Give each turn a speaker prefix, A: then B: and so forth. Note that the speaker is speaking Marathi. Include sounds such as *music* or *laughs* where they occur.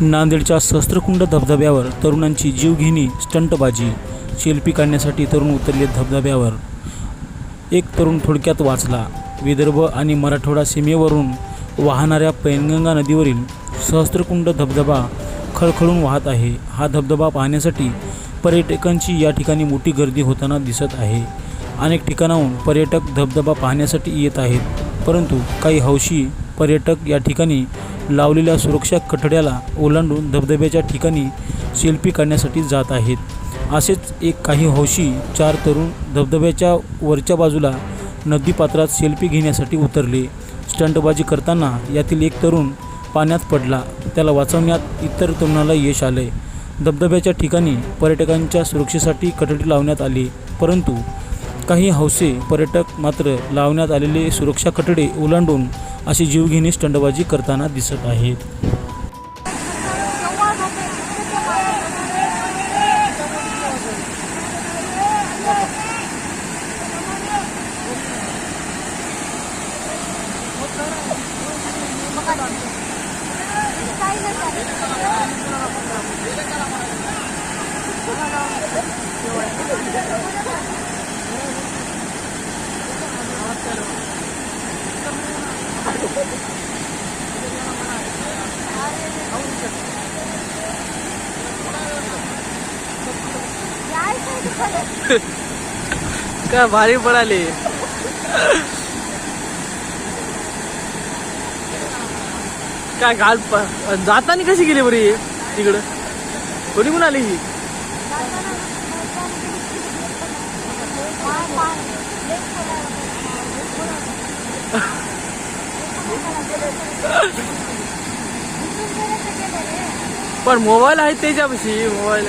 A: नांदेडच्या सहस्त्रकुंड धबधब्यावर तरुणांची जीवघेणी स्टंटबाजी सेल्फी काढण्यासाठी तरुण उतरले धबधब्यावर. एक तरुण थोडक्यात वाचला. विदर्भ आणि मराठवाडा सीमेवरून वाहणाऱ्या पैनगंगा नदीवरील सहस्त्रकुंड धबधबा खळखळून वाहत आहे. हा धबधबा पाहण्यासाठी पर्यटकांची या ठिकाणी मोठी गर्दी होताना दिसत आहे. अनेक ठिकाणाहून पर्यटक धबधबा पाहण्यासाठी येत आहेत. परंतु काही हौशी पर्यटक या ठिकाणी लावलेल्या सुरक्षा कठड्याला ओलांडून धबधब्याच्या ठिकाणी सेल्फी काढण्यासाठी जात आहेत. असेच एक काही हौशी चार तरुण धबधब्याच्या वरच्या बाजूला नदीपात्रात सेल्फी घेण्यासाठी उतरले. स्टंटबाजी करताना यातील एक तरुण पाण्यात पडला. त्याला वाचवण्यात इतर तरुणाला यश आले धबधब्याच्या ठिकाणी पर्यटकांच्या सुरक्षेसाठी कठडी लावण्यात आली परंतु काही हौसे पर्यटक मात्र लावण्यात आलेले सुरक्षा कठडे ओलांडून अशी जीवघेणी स्टंडबाजी करताना दिसत आहेत. *laughs* *laughs*
B: काय भारी पडाली. काय घाल प- जाताना कशी गेली बरी तिकडं? कोणी कोण आली ही? *laughs* પણ મોબાઈಲ್ હાઈते જ પછી મોબાઈલ